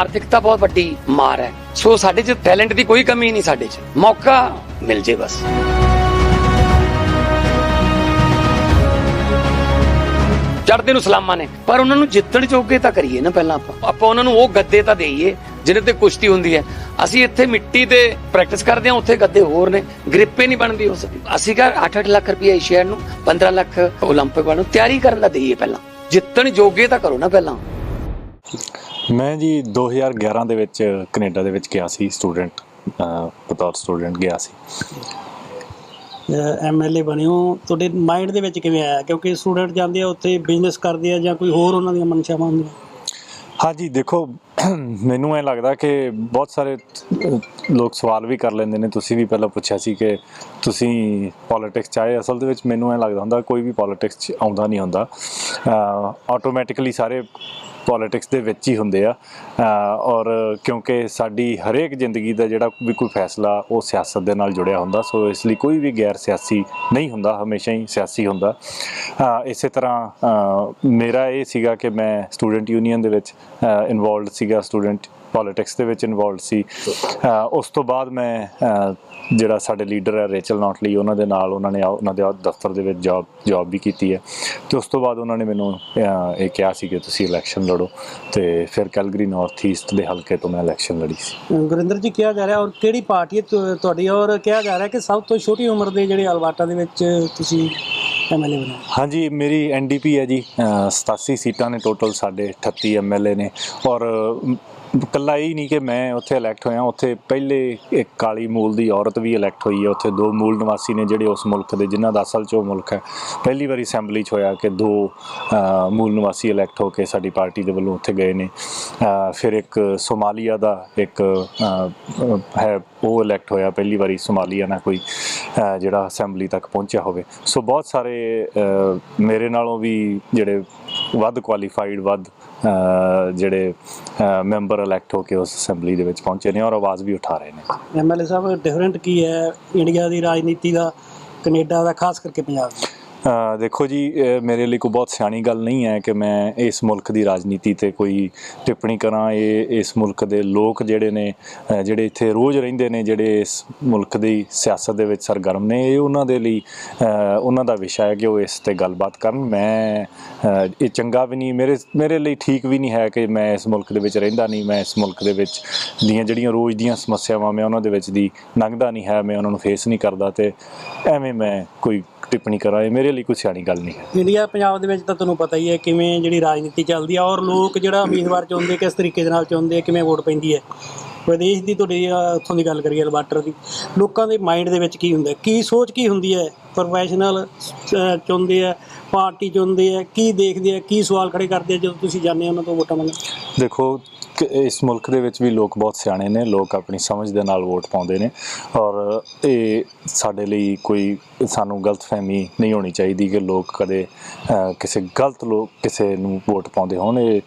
ਆਰਥਿਕਤਾ ਬਹੁਤ ਵੱਡੀ ਮਾਰ ਹੈ ਸੋ ਸਾਡੇ 'ਚ ਟੈਲੈਂਟ ਦੀ ਕੋਈ ਕਮੀ ਨਹੀਂ ਸਾਡੇ 'ਚ ਮੌਕਾ ਮਿਲ ਜੇ ਬਸ ਚੜਦੇ ਨੂੰ ਸਲਾਮਾਂ ਨੇ ਪਰ ਉਹਨਾਂ ਨੂੰ ਜਿੱਤਣ ਜੋਗੇ ਤਾਂ ਕਰੀਏ ਨਾ ਪਹਿਲਾਂ ਆਪਾਂ ਆਪਾਂ ਉਹਨਾਂ ਨੂੰ ਉਹ ਗੱਦੇ ਤਾਂ ਦੇਈਏ ਜਿਹਦੇ ਤੇ ਕੁਸ਼ਤੀ ਹੁੰਦੀ ਹੈ ਅਸੀਂ ਇੱਥੇ ਮਿੱਟੀ ਤੇ ਪ੍ਰੈਕਟਿਸ ਕਰਦੇ ਹਾਂ ਉੱਥੇ ਗੱਦੇ ਹੋਰ ਨੇ ਗ੍ਰਿਪੇ ਨਹੀਂ ਬਣਦੀ ਉਸ ਅਸੀਂ ਕਹ 8-8 ਲੱਖ ਰੁਪਏ ਏਸ਼ੀਆ ਨੂੰ 15 ਲੱਖ 올림픽 ਵਾਲ ਨੂੰ ਤਿਆਰੀ ਕਰਨ ਦਾ ਦੇਈਏ ਪਹਿਲਾਂ ਜਿੱਤਣ ਜੋਗੇ ਤਾਂ ਕਰੋ ਨਾ ਪਹਿਲਾਂ ਮੈਂ ਜੀ 2011 ਦੇ ਵਿੱਚ ਕੈਨੇਡਾ ਦੇ ਵਿੱਚ ਗਿਆ ਸੀ ਸਟੂਡੈਂਟ ਬਤੌਰ ਸਟੂਡੈਂਟ ਗਿਆ ਸੀ। ਐਮਐਲਏ ਬਣੇ ਹੋ। ਤੁਹਾਡੇ ਮਾਈਂਡ ਦੇ ਵਿੱਚ ਕਿਵੇਂ ਆਇਆ? ਕਿਉਂਕਿ ਸਟੂਡੈਂਟ ਜਾਂਦੇ ਆ ਉੱਥੇ ਬਿਜ਼ਨਸ ਕਰਦੇ ਆ ਜਾਂ ਕੋਈ ਹੋਰ ਉਹਨਾਂ ਦੀਆਂ ਮਨਸ਼ਾਵਾਂ ਹੁੰਦੀਆਂ? ਹਾਂਜੀ ਦੇਖੋ ਮੈਨੂੰ ਐ ਲੱਗਦਾ ਕਿ ਬਹੁਤ ਸਾਰੇ ਲੋਕ ਸਵਾਲ ਵੀ ਕਰ ਲੈਂਦੇ ਨੇ। ਤੁਸੀਂ ਵੀ ਪਹਿਲਾਂ ਪੁੱਛਿਆ ਸੀ ਕਿ ਤੁਸੀਂ ਪੋਲਿਟਿਕਸ ਚਾਹੇ ਅਸਲ ਦੇ ਵਿੱਚ ਮੈਨੂੰ ਐ ਲੱਗਦਾ ਹੁੰਦਾ ਕੋਈ ਵੀ ਪੋਲਿਟਿਕਸ ਚ ਆਉਂਦਾ ਨਹੀਂ ਹੁੰਦਾ। ਆਟੋਮੈਟਿਕਲੀ ਸਾਰੇ ਪੋਲਿਟਿਕਸ ਦੇ ਵਿੱਚ ਹੀ ਹੁੰਦੇ ਆ। ਔਰ ਕਿਉਂਕਿ ਸਾਡੀ ਹਰੇਕ ਜ਼ਿੰਦਗੀ ਦਾ ਜਿਹੜਾ ਵੀ ਕੋਈ ਫੈਸਲਾ ਉਹ ਸਿਆਸਤ ਦੇ ਨਾਲ ਜੁੜਿਆ ਹੁੰਦਾ। ਸੋ ਇਸ ਲਈ ਕੋਈ ਵੀ ਗੈਰ ਸਿਆਸੀ ਨਹੀਂ ਹੁੰਦਾ ਹਮੇਸ਼ਾ ਹੀ ਸਿਆਸੀ ਹੁੰਦਾ। ਅਹ, ਇਸੇ ਤਰ੍ਹਾਂ ਮੇਰਾ ਇਹ ਸੀਗਾ ਕਿ ਮੈਂ ਸਟੂਡੈਂਟ ਯੂਨੀਅਨ ਦੇ ਵਿੱਚ ਇਨਵੋਲਡ ਸੀਗਾ ਸਟੂਡੈਂਟ ਪੋਲਿਟਿਕਸ ਦੇ ਵਿੱਚ ਇਨਵੋਲਡ ਸੀ। ਉਸ ਤੋਂ ਬਾਅਦ ਮੈਂ ਜਿਹੜਾ ਸਾਡੇ ਲੀਡਰ ਹੈ ਰੇਚਲ ਨੌਟਲੀ ਉਹਨਾਂ ਦੇ ਨਾਲ ਉਹਨਾਂ ਨੇ ਉਹਨਾਂ ਦੇ ਦਫ਼ਤਰ ਦੇ ਵਿੱਚ ਜੌਬ ਜੌਬ ਵੀ ਕੀਤੀ ਹੈ। ਤੇ ਉਸ ਤੋਂ ਬਾਅਦ ਉਹਨਾਂ ਨੇ ਮੈਨੂੰ ਇਹ ਕਿਹਾ ਸੀ ਕਿ ਤੁਸੀਂ ਇਲੈਕਸ਼ਨ ਲੜੋ ਤੇ ਫਿਰ ਕੈਲਗਰੀ ਨਾਰਥ ਈਸਟ ਦੇ ਹਲਕੇ ਤੋਂ ਮੈਂ ਇਲੈਕਸ਼ਨ ਲੜੀ ਸੀ। ਗੁਰਿੰਦਰ ਜੀ ਕਿਹਾ ਜਾ ਰਿਹਾ ਔਰ ਕਿਹੜੀ ਪਾਰਟੀ ਹੈ ਤੁਹਾਡੀ? ਔਰ ਕਿਹਾ ਜਾ ਰਿਹਾ ਕਿ ਸਭ ਤੋਂ ਛੋਟੀ ਉਮਰ ਦੇ ਜਿਹੜੇ ਅਲਵਾਟਾ ਦੇ ਵਿੱਚ ਤੁਸੀਂ ਐਮਐਲਏ ਬਣੇ? ਹਾਂਜੀ ਮੇਰੀ ਐਨਡੀਪੀ ਹੈ ਜੀ ਅਹ 87 ਸੀਟਾਂ ਨੇ ਟੋਟਲ ਸਾਡੇ 38 ਐਮਐਲਏ ਨੇ। ਔਰ ਇਕੱਲਾ ਹੀ ਨਹੀਂ ਕਿ ਮੈਂ ਉੱਥੇ ਇਲੈਕਟ ਹੋਇਆ, ਉੱਥੇ ਪਹਿਲੇ ਇੱਕ ਕਾਲੀ ਮੂਲ ਦੀ ਔਰਤ ਵੀ ਇਲੈਕਟ ਹੋਈ ਹੈ, ਉੱਥੇ ਦੋ ਮੂਲ ਨਿਵਾਸੀ ਨੇ ਜਿਹੜੇ ਉਸ ਮੁਲਕ ਦੇ, ਜਿਨ੍ਹਾਂ ਦਾ ਅਸਲ 'ਚ ਉਹ ਮੁਲਕ ਹੈ। ਪਹਿਲੀ ਵਾਰੀ ਅਸੈਂਬਲੀ 'ਚ ਹੋਇਆ ਕਿ ਦੋ ਮੂਲ ਨਿਵਾਸੀ ਇਲੈਕਟ ਹੋ ਕੇ ਸਾਡੀ ਪਾਰਟੀ ਦੇ ਵੱਲੋਂ ਉੱਥੇ ਗਏ ਨੇ। ਫਿਰ ਇੱਕ ਸੋਮਾਲੀਆ ਦਾ ਇੱਕ ਹੈ, ਉਹ ਇਲੈਕਟ ਹੋਇਆ, ਪਹਿਲੀ ਵਾਰੀ ਸੋਮਾਲੀਆ ਨਾਲ ਕੋਈ ਜਿਹੜਾ ਅਸੈਂਬਲੀ ਤੱਕ ਪਹੁੰਚਿਆ ਹੋਵੇ। ਸੋ ਬਹੁਤ ਸਾਰੇ ਮੇਰੇ ਨਾਲੋਂ ਵੀ ਜਿਹੜੇ ਵੱਧ ਕੁਆਲੀਫਾਈਡ ਵੱਧ ਜਿਹੜੇ ਮੈਂਬਰ ਇਲੈਕਟ ਹੋ ਕੇ ਉਸ ਅਸੈਂਬਲੀ ਦੇ ਵਿੱਚ ਪਹੁੰਚੇ ਨੇ ਔਰ ਆਵਾਜ਼ ਵੀ ਉਠਾ ਰਹੇ ਨੇ। ਐਮਐਲਏ ਸਾਹਿਬ ਡਿਫਰੈਂਟ ਕੀ ਹੈ ਇੰਡੀਆ ਦੀ ਰਾਜਨੀਤੀ ਦਾ, ਕੈਨੇਡਾ ਦਾ, ਖਾਸ ਕਰਕੇ ਪੰਜਾਬ ਦਾ? ਦੇਖੋ ਜੀ ਮੇਰੇ ਲਈ ਕੋਈ ਬਹੁਤ ਸਿਆਣੀ ਗੱਲ ਨਹੀਂ ਹੈ ਕਿ ਮੈਂ ਇਸ ਮੁਲਕ ਦੀ ਰਾਜਨੀਤੀ ਤੇ ਕੋਈ ਟਿੱਪਣੀ ਕਰਾਂ। ਇਹ ਇਸ ਮੁਲਕ ਦੇ ਲੋਕ ਜਿਹੜੇ ਨੇ ਜਿਹੜੇ ਇੱਥੇ ਰੋਜ਼ ਰਹਿੰਦੇ ਨੇ, ਜਿਹੜੇ ਇਸ ਮੁਲਕ ਦੀ ਸਿਆਸਤ ਦੇ ਵਿੱਚ ਸਰਗਰਮ ਨੇ, ਇਹ ਉਹਨਾਂ ਦੇ ਲਈ ਉਹਨਾਂ ਦਾ ਵਿਸ਼ਾ ਹੈ ਕਿ ਉਹ ਇਸ ਤੇ ਗੱਲਬਾਤ ਕਰਨ। ਮੈਂ ਇਹ ਚੰਗਾ ਵੀ ਨਹੀਂ, ਮੇਰੇ ਮੇਰੇ ਲਈ ਠੀਕ ਵੀ ਨਹੀਂ ਹੈ ਕਿ ਮੈਂ ਇਸ ਮੁਲਕ ਦੇ ਵਿੱਚ ਰਹਿੰਦਾ ਨਹੀਂ, ਮੈਂ ਇਸ ਮੁਲਕ ਦੇ ਵਿੱਚ ਦੀਆਂ ਜਿਹੜੀਆਂ ਰੋਜ਼ ਦੀਆਂ ਸਮੱਸਿਆਵਾਂ ਮੈਂ ਉਹਨਾਂ ਦੇ ਵਿੱਚ ਦੀ ਲੰਘਦਾ ਨਹੀਂ ਹੈ, ਮੈਂ ਉਹਨਾਂ ਨੂੰ ਫੇਸ ਨਹੀਂ ਕਰਦਾ ਤੇ ਐਵੇਂ ਮੈਂ ਕੋਈ ਟਿੱਪਣੀ ਕਰਾਂ ਇਹ ਮੇਰੇ ਲਈ ਕੋਈ ਸਿਆਣੀ ਗੱਲ ਨਹੀਂ। ਹੈ ਇੰਡੀਆ ਪੰਜਾਬ ਦੇ ਵਿੱਚ ਤਾਂ ਤੁਹਾਨੂੰ ਪਤਾ ਹੀ ਹੈ ਕਿਵੇਂ ਜਿਹੜੀ ਰਾਜਨੀਤੀ ਚੱਲਦੀ ਹੈ ਔਰ ਲੋਕ ਜਿਹੜਾ ਉਮੀਦਵਾਰ ਚੁਣਦੇ ਕਿਸ ਤਰੀਕੇ ਦੇ ਨਾਲ ਚੁਣਦੇ ਆ ਕਿਵੇਂ ਵੋਟ ਪੈਂਦੀ ਹੈ। ਵਿਦੇਸ਼ ਦੀ ਤੁਹਾਡੀ ਉੱਥੋਂ ਦੀ ਗੱਲ ਕਰੀਏ ਅਲਬਾਟਰ ਦੀ ਲੋਕਾਂ ਦੇ ਮਾਈਂਡ ਦੇ ਵਿੱਚ ਕੀ ਹੁੰਦਾ? ਕੀ ਸੋਚ ਕੀ ਹੁੰਦੀ ਹੈ? ਪ੍ਰੋਫੈਸ਼ਨਲ ਚੁਣਦੇ ਆ ਪਾਰਟੀ ਚੁਣਦੇ ਆ ਕੀ ਦੇਖਦੇ ਆ ਕੀ ਸਵਾਲ ਖੜੇ ਕਰਦੇ ਆ ਜਦੋਂ ਤੁਸੀਂ ਜਾਂਦੇ ਹੋ ਉਹਨਾਂ ਤੋਂ ਵੋਟਾਂ ਮੰਗਣ? ਦੇਖੋ ਕਿ ਇਸ ਮੁਲਕ ਦੇ ਵਿੱਚ ਵੀ ਲੋਕ ਬਹੁਤ ਸਿਆਣੇ ਨੇ, ਲੋਕ ਆਪਣੀ ਸਮਝ ਦੇ ਨਾਲ ਵੋਟ ਪਾਉਂਦੇ ਨੇ ਔਰ ਇਹ ਸਾਡੇ ਲਈ ਕੋਈ ਸਾਨੂੰ ਗਲਤਫਹਿਮੀ ਨਹੀਂ ਹੋਣੀ ਚਾਹੀਦੀ ਕਿ ਲੋਕ ਕਦੇ ਕਿਸੇ ਗਲਤ ਲੋਕ ਕਿਸੇ ਨੂੰ ਵੋਟ ਪਾਉਂਦੇ ਹੋਣ। ਇਹ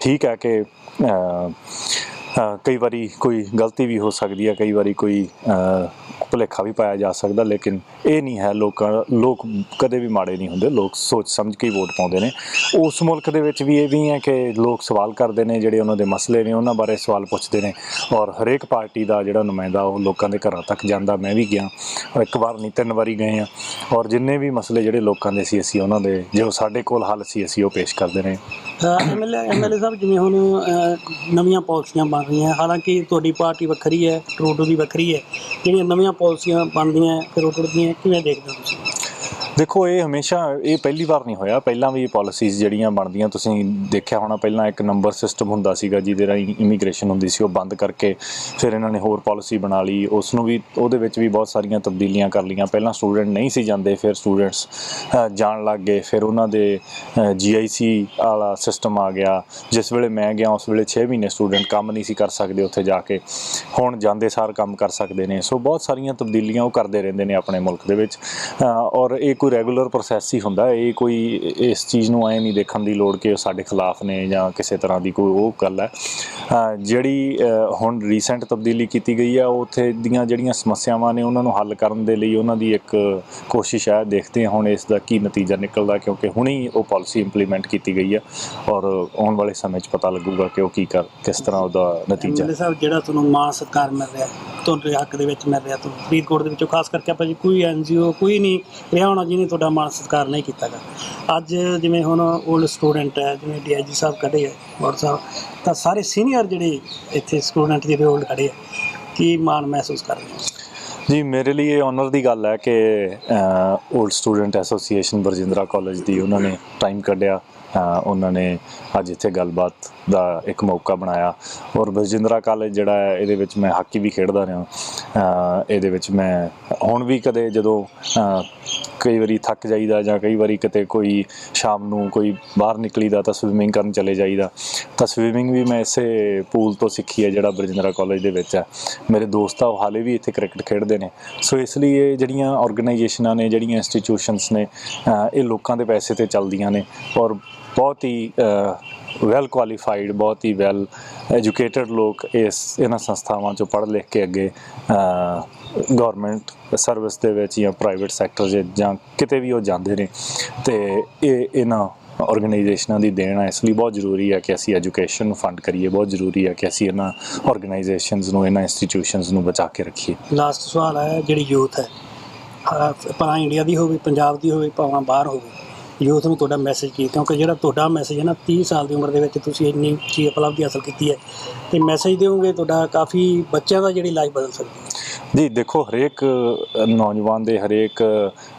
ਠੀਕ ਹੈ ਕਿ ਕਈ ਵਾਰੀ ਕੋਈ ਗਲਤੀ ਵੀ ਹੋ ਸਕਦੀ ਹੈ, ਕਈ ਵਾਰੀ ਕੋਈ ਭੁਲੇਖਾ ਵੀ ਪਾਇਆ ਜਾ ਸਕਦਾ, ਲੇਕਿਨ ਇਹ ਨਹੀਂ ਹੈ ਲੋਕਾਂ, ਲੋਕ ਕਦੇ ਵੀ ਮਾੜੇ ਨਹੀਂ ਹੁੰਦੇ, ਲੋਕ ਸੋਚ ਸਮਝ ਕੇ ਵੋਟ ਪਾਉਂਦੇ ਨੇ। ਉਸ ਮੁਲਕ ਦੇ ਵਿੱਚ ਵੀ ਇਹ ਵੀ ਹੈ ਕਿ ਲੋਕ ਸਵਾਲ ਕਰਦੇ ਨੇ, ਜਿਹੜੇ ਉਹਨਾਂ ਦੇ ਮਸਲੇ ਨੇ, ਉਹਨਾਂ ਬਾਰੇ ਸਵਾਲ ਪੁੱਛਦੇ ਨੇ ਔਰ ਹਰੇਕ ਪਾਰਟੀ ਦਾ ਜਿਹੜਾ ਨੁਮਾਇੰਦਾ ਉਹ ਲੋਕਾਂ ਦੇ ਘਰਾਂ ਤੱਕ ਜਾਂਦਾ। ਮੈਂ ਵੀ ਗਿਆ ਇੱਕ ਵਾਰ ਨਹੀਂ, ਤਿੰਨ ਵਾਰੀ ਗਏ ਆ ਔਰ ਜਿੰਨੇ ਵੀ ਮਸਲੇ ਜਿਹੜੇ ਲੋਕਾਂ ਦੇ ਸੀ, ਅਸੀਂ ਉਹਨਾਂ ਦੇ, ਜੋ ਸਾਡੇ ਕੋਲ ਹੱਲ ਸੀ, ਅਸੀਂ ਉਹ ਪੇਸ਼ ਕਰਦੇ ਨੇ ਐਮਐਲਏ ਐਮਐਲਏ ਸਾਹਿਬ, ਜਿਵੇਂ ਹੁਣ ਨਵੀਆਂ ਪਾਲਿਸੀਆਂ ਬਣ ਰਹੀਆਂ ਹਾਲਾਂਕਿ ਤੁਹਾਡੀ ਪਾਰਟੀ ਵੱਖਰੀ ਹੈ, ਟਰੂਡੋ ਦੀ ਵੱਖਰੀ ਹੈ। ਜਿਹੜੀਆਂ ਨਵੀਆਂ ਪਾਲਿਸੀਆਂ ਬਣਦੀਆਂ, ਫਿਰ ਉਹ ਟੁੱਟਦੀਆਂ, ਕਿਵੇਂ ਦੇਖਦੇ ਹੋ ਤੁਸੀਂ? ਦੇਖੋ, ਇਹ ਹਮੇਸ਼ਾ, ਇਹ ਪਹਿਲੀ ਵਾਰ ਨਹੀਂ ਹੋਇਆ। ਪਹਿਲਾਂ ਵੀ ਇਹ ਪਾਲਿਸੀਜ਼ ਜਿਹੜੀਆਂ ਬਣਦੀਆਂ, ਤੁਸੀਂ ਦੇਖਿਆ ਹੋਣਾ, ਪਹਿਲਾਂ ਇੱਕ ਨੰਬਰ ਸਿਸਟਮ ਹੁੰਦਾ ਸੀਗਾ ਜਿਹਦੇ ਰਾਹੀਂ ਇਮੀਗ੍ਰੇਸ਼ਨ ਹੁੰਦੀ ਸੀ, ਉਹ ਬੰਦ ਕਰਕੇ ਫਿਰ ਇਹਨਾਂ ਨੇ ਹੋਰ ਪਾਲਿਸੀ ਬਣਾ ਲਈ। ਉਸ ਨੂੰ ਵੀ, ਉਹਦੇ ਵਿੱਚ ਵੀ ਬਹੁਤ ਸਾਰੀਆਂ ਤਬਦੀਲੀਆਂ ਕਰ ਲਈਆਂ। ਪਹਿਲਾਂ ਸਟੂਡੈਂਟ ਨਹੀਂ ਸੀ ਜਾਂਦੇ, ਫਿਰ ਸਟੂਡੈਂਟਸ ਜਾਣ ਲੱਗ ਗਏ। ਫਿਰ ਉਹਨਾਂ ਦੇ ਜੀਆਈਸੀ ਵਾਲਾ ਸਿਸਟਮ ਆ ਗਿਆ। ਜਿਸ ਵੇਲੇ ਮੈਂ ਗਿਆ, ਉਸ ਵੇਲੇ 6 ਮਹੀਨੇ ਸਟੂਡੈਂਟ ਕੰਮ ਨਹੀਂ ਸੀ ਕਰ ਸਕਦੇ ਉੱਥੇ ਜਾ ਕੇ। ਹੁਣ ਜਾਂਦੇ ਸਾਰ ਕੰਮ ਕਰ ਸਕਦੇ ਨੇ। ਸੋ ਬਹੁਤ ਸਾਰੀਆਂ ਤਬਦੀਲੀਆਂ ਉਹ ਕਰਦੇ ਰਹਿੰਦੇ ਨੇ ਆਪਣੇ ਮੁਲਕ ਦੇ ਵਿੱਚ। ਔਰ ਇਹ ਕੋਈ ਰੈਗੂਲਰ ਪ੍ਰੋਸੈਸ ਹੀ ਹੁੰਦਾ। ਇਹ ਕੋਈ ਇਸ ਚੀਜ਼ ਨੂੰ ਐ ਨਹੀਂ ਦੇਖਣ ਦੀ ਲੋੜ ਕਿ ਸਾਡੇ ਖਿਲਾਫ ਨੇ ਜਾਂ ਕਿਸੇ ਤਰ੍ਹਾਂ ਦੀ ਕੋਈ ਉਹ ਗੱਲ ਹੈ। ਜਿਹੜੀ ਹੁਣ ਰੀਸੈਂਟ ਤਬਦੀਲੀ ਕੀਤੀ ਗਈ ਹੈ ਉਹ ਉੱਥੇ ਦੀਆਂ ਜਿਹੜੀਆਂ ਸਮੱਸਿਆਵਾਂ ਨੇ ਉਹਨਾਂ ਨੂੰ ਹੱਲ ਕਰਨ ਦੇ ਲਈ ਉਹਨਾਂ ਦੀ ਇੱਕ ਕੋਸ਼ਿਸ਼ ਹੈ। ਦੇਖਦੇ ਹਾਂ ਹੁਣ ਇਸ ਦਾ ਕੀ ਨਤੀਜਾ ਨਿਕਲਦਾ ਕਿਉਂਕਿ ਹੁਣੀ ਉਹ ਪਾਲਿਸੀ ਇੰਪਲੀਮੈਂਟ ਕੀਤੀ ਗਈ ਹੈ ਔਰ ਆਉਣ ਵਾਲੇ ਸਮੇਂ 'ਚ ਪਤਾ ਲੱਗੂਗਾ ਕਿ ਉਹ ਕੀ ਕਰ, ਕਿਸ ਤਰ੍ਹਾਂ ਉਹਦਾ ਨਤੀਜਾ ਐਮਐਲਏ ਸਾਹਿਬ, ਜਿਹੜਾ ਤੁਹਾਨੂੰ ਮਾਨ ਸਤਿਕਾਰ ਮਿਲ ਰਿਹਾ ਤੁਹਾਡੇ ਹੱਕ ਦੇ ਵਿੱਚ ਮਿਲ ਰਿਹਾ, ਤੁਹਾਨੂੰ ਫਰੀਦਕੋਟ ਦੇ ਵਿੱਚੋਂ, ਖਾਸ ਕਰਕੇ ਆਪਾਂ ਜੀ ਕੋਈ ਐਨਜੀਓ ਕੋਈ ਨਹੀਂ, ਰਿਹਾ ਹੋਣਾ ਨੇ ਤੁਹਾਡਾ ਮਾਣ ਸਤਿਕਾਰ ਨਹੀਂ ਕੀਤਾ ਕੀਤਾਗਾ ਅੱਜ ਜਿਵੇਂ ਹੁਣ 올ਡ ਸਟੂਡੈਂਟ ਹੈ, ਜਿਵੇਂ ਡੀਆਈਜੀ ਸਾਹਿਬ ਕੱਢੇ ਹੈ ਬੋਰ ਸਾਹਿਬ, ਤਾਂ ਸਾਰੇ ਸੀਨੀਅਰ ਜਿਹੜੇ ਇੱਥੇ ਸਟੂਡੈਂਟ ਜਿਹੜੇ 올ਡ ਖੜੇ ਹੈ, ਕੀ ਮਾਣ ਮਹਿਸੂਸ ਕਰ ਰਹੇ ਹੋ? ਜੀ, ਮੇਰੇ ਲਈ ਇਹ ਓਨਰ ਦੀ ਗੱਲ ਹੈ ਕਿ old student association Barjindra college ਦੀ ਉਹਨਾਂ ਨੇ ਟਾਈਮ ਕੱਢਿਆ। ਉਹਨਾਂ ਨੇ ਅੱਜ ਇੱਥੇ ਗੱਲਬਾਤ ਦਾ ਇੱਕ ਮੌਕਾ ਬਣਾਇਆ। ਔਰ ਬਜਿੰਦਰਾ ਕਾਲਜ ਜਿਹੜਾ ਹੈ, ਇਹਦੇ ਵਿੱਚ ਮੈਂ ਹਾਕੀ ਵੀ ਖੇਡਦਾ ਰਿਹਾ। ਇਹਦੇ ਵਿੱਚ ਮੈਂ ਹੁਣ ਵੀ ਕਦੇ ਜਦੋਂ ਕਈ ਵਾਰੀ ਥੱਕ ਜਾਈਦਾ ਜਾਂ ਕਈ ਵਾਰੀ ਕਿਤੇ ਕੋਈ ਸ਼ਾਮ ਨੂੰ ਕੋਈ ਬਾਹਰ ਨਿਕਲੀਦਾ ਤਾਂ ਸਵਿਮਿੰਗ ਕਰਨ ਚਲੇ ਜਾਈਦਾ। ਤਾਂ ਸਵਿਮਿੰਗ ਵੀ ਮੈਂ ਇਸੇ ਪੂਲ ਤੋਂ ਸਿੱਖੀ ਹੈ ਜਿਹੜਾ ਬਰਜਿੰਦਰਾ ਕਾਲਜ ਦੇ ਵਿੱਚ ਹੈ। ਮੇਰੇ ਦੋਸਤ ਆ, ਉਹ ਹਾਲੇ ਵੀ ਇੱਥੇ ਕ੍ਰਿਕਟ ਖੇਡਦੇ ਨੇ। ਸੋ ਇਸ ਲਈ ਇਹ ਜਿਹੜੀਆਂ ਆਰਗੇਨਾਈਜੇਸ਼ਨਾਂ ਨੇ, ਜਿਹੜੀਆਂ ਇੰਸਟੀਟਿਊਸ਼ਨਸ ਨੇ ਇਹ ਲੋਕਾਂ ਦੇ ਪੈਸੇ ਤੇ ਚੱਲਦੀਆਂ ਨੇ। ਔਰ ਬਹੁਤ ਹੀ ਵੈਲ ਕੁਆਲੀਫਾਈਡ ਬਹੁਤ ਹੀ ਵੈਲ ਐਜੂਕੇਟਡ ਲੋਕ ਇਸ, ਇਹਨਾਂ ਸੰਸਥਾਵਾਂ ਚੋਂ ਪੜ੍ਹ ਲਿਖ ਕੇ ਅੱਗੇ ਗਵਰਨਮੈਂਟ ਸਰਵਿਸ ਦੇ ਵਿੱਚ ਜਾਂ ਪ੍ਰਾਈਵੇਟ ਸੈਕਟਰ 'ਚ ਜਾਂ ਕਿਤੇ ਵੀ ਉਹ ਜਾਂਦੇ ਨੇ। ਤੇ ਇਹ, ਇਹਨਾਂ ਆਰਗੇਨਾਈਜੇਸ਼ਨਾਂ ਦੀ ਦੇਣ ਹੈ ਇਸ ਲਈ ਬਹੁਤ ਜ਼ਰੂਰੀ ਹੈ ਕਿ ਅਸੀਂ ਐਜੂਕੇਸ਼ਨ ਨੂੰ ਫੰਡ ਕਰੀਏ। ਬਹੁਤ ਜ਼ਰੂਰੀ ਹੈ ਕਿ ਅਸੀਂ ਇਹਨਾਂ ਆਰਗੇਨਾਈਜੇਸ਼ਨਸ ਨੂੰ, ਇਹਨਾਂ ਇੰਸਟੀਟਿਊਸ਼ਨਸ ਨੂੰ ਬਚਾ ਕੇ ਰੱਖੀਏ। ਲਾਸਟ ਸਵਾਲ ਹੈ ਜਿਹੜੀ ਯੂਥ ਹੈ ਭਾਵੇਂ ਇੰਡੀਆ ਦੀ ਹੋਵੇ, ਪੰਜਾਬ ਦੀ ਹੋਵੇ, ਭਾਵੇਂ ਬਾਹਰ ਹੋਵੇ ਯੂਥ ਨੂੰ ਤੁਹਾਡਾ ਮੈਸੇਜ ਕੀ ਕਿਉਂਕਿ ਜਿਹੜਾ ਤੁਹਾਡਾ ਮੈਸੇਜ ਹੈ ਨਾ 30 ਸਾਲ ਦੀ ਉਮਰ ਦੇ ਵਿੱਚ ਤੁਸੀਂ ਇੰਨੀ ਚੀਜ਼ ਉਪਲਬਧੀ ਹਾਸਲ ਕੀਤੀ ਹੈ। ਤੇ ਮੈਸੇਜ ਦਿਓਗੇ ਤੁਹਾਡਾ ਕਾਫੀ ਬੱਚਿਆਂ ਦਾ ਜਿਹੜੀ ਲਾਈਫ ਬਦਲ ਸਕਦੀ ਹੈ। ਜੀ, ਦੇਖੋ, ਹਰੇਕ ਨੌਜਵਾਨ ਦੇ ਹਰੇਕ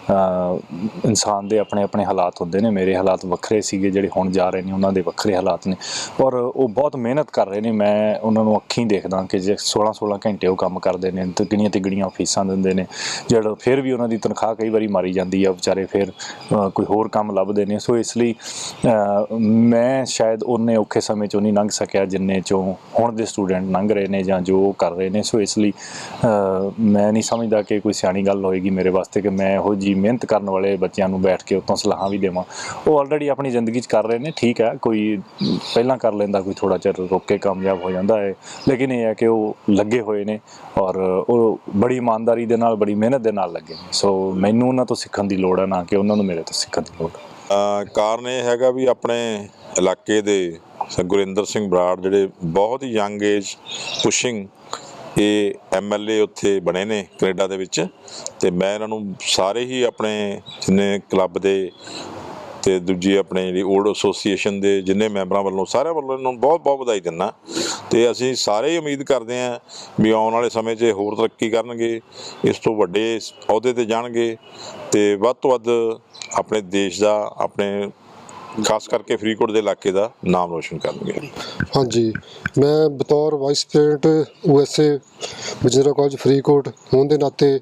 ਇਨਸਾਨ ਦੇ ਆਪਣੇ ਆਪਣੇ ਹਾਲਾਤ ਹੁੰਦੇ ਨੇ, ਮੇਰੇ ਹਾਲਾਤ ਵੱਖਰੇ ਸੀਗੇ ਜਿਹੜੇ ਹੁਣ ਜਾ ਰਹੇ ਨੇ, ਉਹਨਾਂ ਦੇ ਵੱਖਰੇ ਹਾਲਾਤ ਨੇ। ਔਰ ਉਹ ਬਹੁਤ ਮਿਹਨਤ ਕਰ ਰਹੇ ਨੇ, ਮੈਂ ਉਹਨਾਂ ਨੂੰ ਅੱਖੀਂ ਦੇਖਦਾ ਕਿ ਜੇ 16 16 ਘੰਟੇ ਉਹ ਕੰਮ ਕਰਦੇ ਨੇ ਤੇ ਗਿਣੀਆਂ ਤਿਗੜੀਆਂ ਫੀਸਾਂ ਦਿੰਦੇ ਨੇ, ਜਿਹੜਾ ਫਿਰ ਵੀ ਉਹਨਾਂ ਦੀ ਤਨਖਾਹ ਕਈ ਵਾਰੀ ਮਾਰੀ ਜਾਂਦੀ ਆ, ਵਿਚਾਰੇ ਫਿਰ ਕੋਈ ਹੋਰ ਕੰਮ ਲੱਭਦੇ ਨੇ। ਸੋ ਇਸ ਲਈ ਮੈਂ ਸ਼ਾਇਦ ਉਹਨੇ ਔਖੇ ਸਮੇਂ ਚੋਂ ਨਹੀਂ ਲੰਘ ਸਕਿਆ, ਜਿੰਨੇ ਚੋਂ ਹੁਣ ਦੇ ਸਟੂਡੈਂਟ ਲੰਘ ਰਹੇ ਨੇ ਜਾਂ ਜੋ ਉਹ ਕਰ ਰਹੇ ਨੇ। ਸੋ ਇਸ ਲਈ ਮੈਂ ਨਹੀਂ ਸਮਝਦਾ ਕਿ ਕੋਈ ਸਿਆਣੀ ਗੱਲ ਹੋਏਗੀ ਮੇਰੇ ਵਾਸਤੇ ਕਿ ਮੈਂ ਇਹੋ ਜੀ ਮਿਹਨਤ ਕਰਨ ਵਾਲੇ ਬੱਚਿਆਂ ਨੂੰ ਬੈਠ ਕੇ ਉਤੋਂ ਸਲਾਹਾਂ ਵੀ ਦੇਵਾਂ। ਉਹ ਆਲਰੇਡੀ ਆਪਣੀ ਜ਼ਿੰਦਗੀ 'ਚ ਕਰ ਰਹੇ ਨੇ ਠੀਕ ਹੈ ਕੋਈ ਪਹਿਲਾਂ ਕਰ ਲੈਂਦਾ ਕੋਈ ਥੋੜਾ ਚਿਰ ਰੁਕ ਕੇ ਕਾਮਯਾਬ ਹੋ ਜਾਂਦਾ ਹੈ ਲੇਕਿਨ ਇਹ ਹੈ ਕਿ ਉਹ ਲੱਗੇ ਹੋਏ ਨੇ ਔਰ ਉਹ ਬੜੀ ਇਮਾਨਦਾਰੀ ਦੇ ਨਾਲ ਬੜੀ ਮਿਹਨਤ ਦੇ ਨਾਲ ਲੱਗੇ ਨੇ। ਸੋ ਮੈਨੂੰ ਉਹਨਾਂ ਤੋਂ ਸਿੱਖਣ ਦੀ ਲੋੜ ਹੈ ਨਾ ਕਿ ਉਹਨਾਂ ਨੂੰ ਮੇਰੇ ਤੋਂ ਸਿੱਖਣ ਦੀ ਲੋੜ। ਅ, ਕਾਰਨ ਇਹ ਹੈਗਾ ਵੀ ਆਪਣੇ ਇਲਾਕੇ ਦੇ ਗੁਰਿੰਦਰ ਸਿੰਘ ਬਰਾੜ ਜਿਹੜੇ ਬਹੁਤ ਹੀ ਯੰਗ ਏਜ ਪੁਸ਼ਿੰਗ ਇਹ ਐਮਐਲਏ ਉੱਥੇ ਬਣੇ ਨੇ ਕੈਨੇਡਾ ਦੇ ਵਿੱਚ ਤੇ ਮੈਂ ਇਹਨਾਂ ਨੂੰ ਸਾਰੇ ਹੀ ਆਪਣੇ ਜਿੰਨੇ ਕਲੱਬ ਦੇ ਤੇ ਦੂਜੀ ਆਪਣੇ ਜਿਹੜੀ ਓਲਡ ਐਸੋਸੀਏਸ਼ਨ ਦੇ ਜਿੰਨੇ ਮੈਂਬਰਾਂ ਵੱਲੋਂ ਸਾਰਿਆਂ ਵੱਲੋਂ ਇਹਨਾਂ ਨੂੰ ਬਹੁਤ ਬਹੁਤ ਵਧਾਈ ਦਿੰਦਾ। ਤੇ ਅਸੀਂ ਸਾਰੇ ਹੀ ਉਮੀਦ ਕਰਦੇ ਹਾਂ ਵੀ ਆਉਣ ਵਾਲੇ ਸਮੇਂ 'ਚ ਹੋਰ ਤਰੱਕੀ ਕਰਨਗੇ, ਇਸ ਤੋਂ ਵੱਡੇ ਅਹੁਦੇ ਤੇ ਜਾਣਗੇ ਤੇ ਵੱਧ ਤੋਂ ਵੱਧ ਆਪਣੇ ਦੇਸ਼ ਦਾ, ਆਪਣੇ ਖਾਸ ਕਰਕੇ ਫਰੀਦਕੋਟ ਦੇ ਇਲਾਕੇ ਦਾ ਨਾਮ ਰੋਸ਼ਨ ਕਰਨਗੇ। ਹਾਂਜੀ, ਮੈਂ ਬਤੌਰ vice president USA Bajra college Faridkot, ਹੋਣ ਦੇ ਨਾਤੇ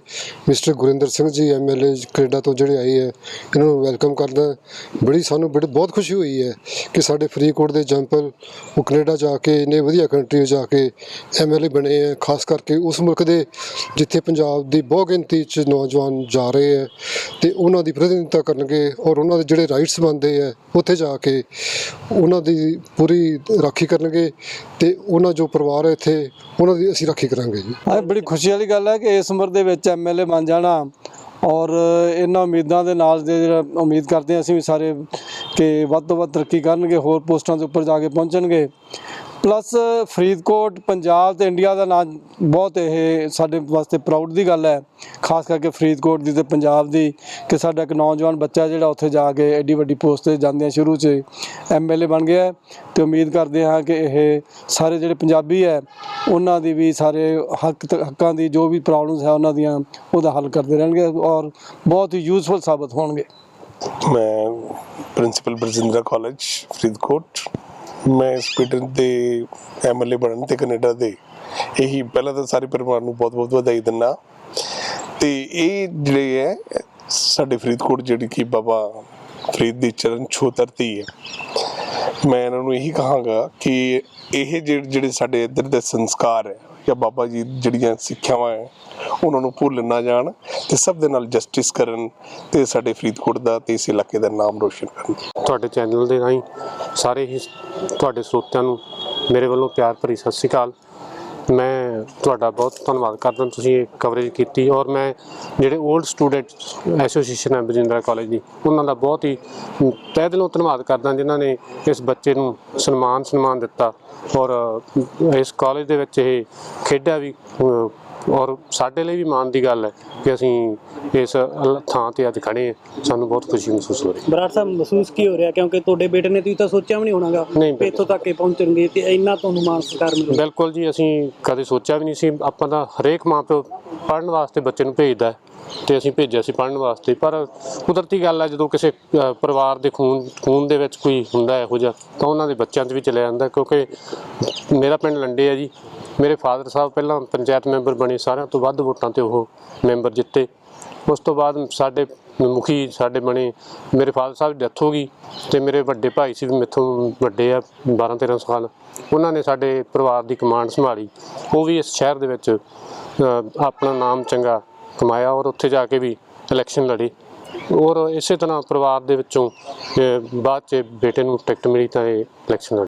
mister Gurinder Singh ji MLA Canada ਤੋਂ ਜਿਹੜੇ ਆਏ ਹੈ, ਇਹਨਾਂ ਨੂੰ ਵੈਲਕਮ ਕਰਦਾ ਬੜੀ ਸਾਨੂੰ ਬੜੀ, ਬਹੁਤ ਖੁਸ਼ੀ ਹੋਈ ਹੈ ਕਿ ਸਾਡੇ ਫਰੀਦਕੋਟ ਦੇ ਜੰਪਲ ਉਹ ਕੈਨੇਡਾ ਜਾ ਕੇ, ਇੰਨੇ ਵਧੀਆ ਕੰਟਰੀ ਜਾ ਕੇ ਐਮਐਲਏ ਬਣੇ ਹੈ। ਖਾਸ ਕਰਕੇ ਉਸ ਮੁਲਕ ਦੇ ਜਿੱਥੇ ਪੰਜਾਬ ਦੀ ਬਹੁ ਗਿਣਤੀ 'ਚ ਨੌਜਵਾਨ ਜਾ ਰਹੇ ਹੈ ਤੇ ਉਹਨਾਂ ਦੀ ਪ੍ਰਤੀਨਿਧਤਾ ਕਰਨਗੇ ਔਰ ਉਹਨਾਂ ਦੇ ਜਿਹੜੇ ਰਾਈਟਸ ਬਣਦੇ ਹੈ, ਉਹ ਉੱਥੇ ਜਾ ਕੇ ਉਹਨਾਂ ਦੀ ਪੂਰੀ ਰਾਖੀ ਕਰਨਗੇ ਤੇ ਉਹਨਾਂ ਜੋ ਪਰਿਵਾਰ ਹੈ ਇੱਥੇ, ਉਹਨਾਂ ਦੀ ਅਸੀਂ ਰਾਖੀ ਕਰਾਂਗੇ ਜੀ। ਇਹ ਬੜੀ ਖੁਸ਼ੀ ਵਾਲੀ ਗੱਲ ਹੈ ਕਿ ਇਸ ਉਮਰ ਦੇ ਵਿੱਚ ਐਮਐਲਏ ਬਣ ਜਾਣਾ ਔਰ ਇਹਨਾਂ ਉਮੀਦਾਂ ਦੇ ਨਾਲ ਦੇ ਜਿਹੜਾ ਉਮੀਦ ਕਰਦੇ ਹਾਂ ਅਸੀਂ ਵੀ ਸਾਰੇ ਕਿ ਵੱਧ ਤੋਂ ਵੱਧ ਤਰੱਕੀ ਕਰਨਗੇ, ਹੋਰ ਪੋਸਟਾਂ ਦੇ ਉੱਪਰ ਜਾ ਕੇ ਪਹੁੰਚਣਗੇ। ਪਲੱਸ ਫਰੀਦਕੋਟ, ਪੰਜਾਬ ਤੇ ਇੰਡੀਆ ਦਾ ਨਾਂ ਬਹੁਤ ਇਹ ਸਾਡੇ ਵਾਸਤੇ ਪ੍ਰਾਊਡ ਦੀ ਗੱਲ ਹੈ। ਖਾਸ ਕਰਕੇ ਫਰੀਦਕੋਟ ਦੀ ਤੇ ਪੰਜਾਬ ਦੀ ਕਿ ਸਾਡਾ ਇੱਕ ਨੌਜਵਾਨ ਬੱਚਾ ਜਿਹੜਾ ਉੱਥੇ ਜਾ ਕੇ ਐਡੀ ਵੱਡੀ ਪੋਸਟ ਤੇ ਜਾਂਦਿਆਂ ਸ਼ੁਰੂ 'ਚ ਐਮਐਲਏ ਬਣ ਗਿਆ ਹੈ ਤੇ ਉਮੀਦ ਕਰਦੇ ਹਾਂ ਕਿ ਇਹ ਸਾਰੇ ਜਿਹੜੇ ਪੰਜਾਬੀ ਹੈ, ਉਹਨਾਂ ਦੀ ਵੀ ਸਾਰੇ ਹੱਕ ਹੱਕਾਂ ਦੀ ਜੋ ਵੀ ਪ੍ਰੋਬਲਮਸ ਹੈ ਉਹਨਾਂ ਦੀਆਂ ਉਹਦਾ ਹੱਲ ਕਰਦੇ ਰਹਿਣਗੇ ਔਰ ਬਹੁਤ ਹੀ ਯੂਜ਼ਫੁਲ ਸਾਬਤ ਹੋਣਗੇ। ਮੈਂ ਪ੍ਰਿੰਸੀਪਲ ਬਰਜਿੰਦਰਾ ਕਾਲਜ ਫਰੀਦਕੋਟ। ਮੈਂ ਇਸ ਪੀਟਰ ਦੇ ਐਮਐਲਏ ਬਣਨ ਤੇ ਕੈਨੇਡਾ ਦੇ ਇਹੀ ਪਹਿਲਾਂ ਤਾਂ ਸਾਰੇ ਪਰਿਵਾਰ ਨੂੰ ਬਹੁਤ-ਬਹੁਤ ਵਧਾਈ ਦਿੰਨਾ ਤੇ ਇਹ ਜਿਹੜੇ ਹੈ, ਸਾਡੇ ਫਰੀਦਕੋਟ ਜਿਹੜੀ ਕਿ ਬਾਬਾ ਫਰੀਦ ਦੀ ਚਰਨ ਛੋਹ ਧਰਤੀ ਹੈ। ਮੈਂ ਇਹਨਾਂ ਨੂੰ ਇਹੀ ਕਹਾਂਗਾ ਕਿ ਇਹ ਜਿਹੜੇ ਜਿਹੜੇ ਸਾਡੇ ਇੱਧਰ ਦੇ ਸੰਸਕਾਰ ਹੈ ਜਾਂ ਬਾਬਾ ਜੀ ਜਿਹੜੀਆਂ ਸਿੱਖਿਆਵਾਂ ਹੈ, ਉਹਨਾਂ ਨੂੰ ਭੁੱਲ ਨਾ ਜਾਣ ਤੇ ਸਭ ਦੇ ਨਾਲ ਜਸਟਿਸ ਕਰਨ ਤੇ ਸਾਡੇ ਫਰੀਦਕੋਟ ਦਾ ਤੇ ਇਸ ਇਲਾਕੇ ਦਾ ਨਾਮ ਰੋਸ਼ਨ ਕਰਨ। ਤੁਹਾਡੇ ਚੈਨਲ ਦੇ ਰਾਹੀਂ ਸਾਰੇ ਹੀ ਤੁਹਾਡੇ ਸਰੋਤਿਆਂ ਨੂੰ ਮੇਰੇ ਵੱਲੋਂ ਪਿਆਰ ਭਰੀ ਸਤਿ ਸ਼੍ਰੀ ਅਕਾਲ। ਮੈਂ ਤੁਹਾਡਾ ਬਹੁਤ ਧੰਨਵਾਦ ਕਰਦਾ ਤੁਸੀਂ ਇਹ ਕਵਰੇਜ ਕੀਤੀ। ਔਰ ਮੈਂ ਜਿਹੜੇ 올ਡ ਸਟੂਡੈਂਟ ਐਸੋਸੀਏਸ਼ਨ ਹੈ ਬਜਿੰਦਰਾ ਕਾਲਜ ਦੀ, ਉਹਨਾਂ ਦਾ ਬਹੁਤ ਹੀ ਤਹਿ ਦਿਲੋਂ ਧੰਨਵਾਦ ਕਰਦਾ ਜਿਨ੍ਹਾਂ ਨੇ ਇਸ ਬੱਚੇ ਨੂੰ ਸਨਮਾਨ ਸਨਮਾਨ ਦਿੱਤਾ। ਔਰ ਇਸ ਕਾਲਜ ਦੇ ਵਿੱਚ ਇਹ ਖੇਡਾਂ ਵੀ ਔਰ ਸਾਡੇ ਲਈ ਵੀ ਮਾਣ ਦੀ ਗੱਲ ਹੈ ਕਿ ਅਸੀਂ ਇਸ ਥਾਂ ਤੇ ਅੱਜ ਖੜੇ ਹਾਂ। ਸਾਨੂੰ ਬਹੁਤ ਖੁਸ਼ੀ ਮਹਿਸੂਸ ਹੋ ਰਹੀ ਹੈ। ਬਰਾੜ ਸਾਹਿਬ ਮਹਿਸੂਸ ਕੀ ਹੋ ਰਿਹਾ? ਕਿਉਂਕਿ ਤੁਹਾਡੇ ਬੇਟੇ ਨੇ ਤੁਸੀਂ ਤਾਂ ਸੋਚਿਆ ਵੀ ਨਹੀਂ ਹੋਣਾਗਾ ਵੀ ਇੱਥੋਂ ਤੱਕ ਇਹ ਪਹੁੰਚਣਗੇ ਤੇ ਇੰਨਾ ਤੁਹਾਨੂੰ ਮਾਣ ਸਤਿਕਾਰ ਮਿਲੂਗਾ ਬਿਲਕੁਲ ਜੀ ਅਸੀਂ ਕਦੇ ਸੋਚਿਆ ਵੀ ਨਹੀਂ ਸੀ। ਆਪਾਂ ਤਾਂ ਹਰੇਕ ਮਾਪਿਓ ਪੜ੍ਹਨ ਵਾਸਤੇ ਬੱਚੇ ਨੂੰ ਭੇਜਦਾ ਤੇ ਅਸੀਂ ਭੇਜਿਆ ਸੀ ਪੜ੍ਹਨ ਵਾਸਤੇ। ਪਰ ਕੁਦਰਤੀ ਗੱਲ ਹੈ ਜਦੋਂ ਕਿਸੇ ਪਰਿਵਾਰ ਦੇ ਖੂਨ ਖੂਨ ਦੇ ਵਿੱਚ ਕੋਈ ਹੁੰਦਾ ਇਹੋ ਜਿਹਾ ਤਾਂ ਉਹਨਾਂ ਦੇ ਬੱਚਿਆਂ 'ਚ ਵੀ ਚਲਿਆ ਜਾਂਦਾ ਕਿਉਂਕਿ ਮੇਰਾ ਪਿੰਡ ਲੰਡੇ ਹੈ ਜੀ। ਮੇਰੇ ਫਾਦਰ ਸਾਹਿਬ ਪਹਿਲਾਂ ਪੰਚਾਇਤ ਮੈਂਬਰ ਬਣੇ, ਸਾਰਿਆਂ ਤੋਂ ਵੱਧ ਵੋਟਾਂ ਤੇ ਉਹ ਮੈਂਬਰ ਜਿੱਤੇ। ਉਸ ਤੋਂ ਬਾਅਦ ਸਾਡੇ ਮੁਖੀ ਸਾਡੇ ਬਣੇ, ਮੇਰੇ ਫਾਦਰ ਸਾਹਿਬ ਡੈਥ ਹੋ ਗਈ ਤੇ ਮੇਰੇ ਵੱਡੇ ਭਾਈ ਸੀ ਵੀ ਮੇਥੋਂ ਵੱਡੇ ਆ 12 13 ਸਾਲ। ਉਹਨਾਂ ਨੇ ਸਾਡੇ ਪਰਿਵਾਰ ਦੀ ਕਮਾਂਡ ਸੰਭਾਲੀ। ਉਹ ਵੀ ਇਸ ਸ਼ਹਿਰ ਦੇ ਵਿੱਚ ਆਪਣਾ ਨਾਮ ਚੰਗਾ ਕਮਾਇਆ ਔਰ ਉੱਥੇ ਜਾ ਕੇ ਵੀ ਇਲੈਕਸ਼ਨ ਲੜੇ। ਔਰ ਇਸੇ ਤਰ੍ਹਾਂ ਪਰਿਵਾਰ ਦੇ ਵਿੱਚੋਂ ਬਾਅਦ ਚ ਬੇਟੇ ਨੂੰ ਟਿਕਟ ਮਿਲੀ ਤਾਂ ਇਹ ਇਲੈਕਸ਼ਨ ਲੜੇ।